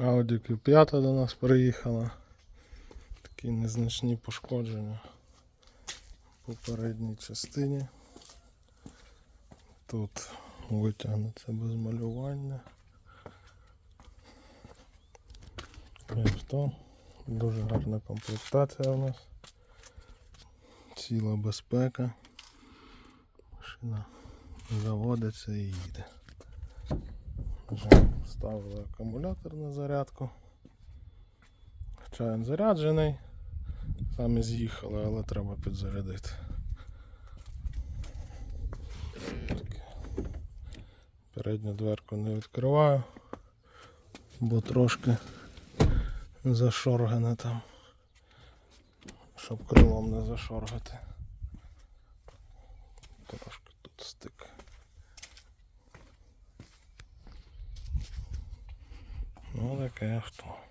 Audi Q5 до нас приїхала. Такі незначні пошкодження по передній частині. Тут витягнеться без малювання. Авто. Дуже гарна комплектація у нас. Ціла безпека. Машина заводиться і їде. Вже ставили акумулятор на зарядку. Хоча він заряджений. Самі з'їхали, але треба підзарядити. Передню дверку не відкриваю, бо трошки зашоргане там, щоб крилом не зашоргати. Трошки тут стик. Ну таке авто.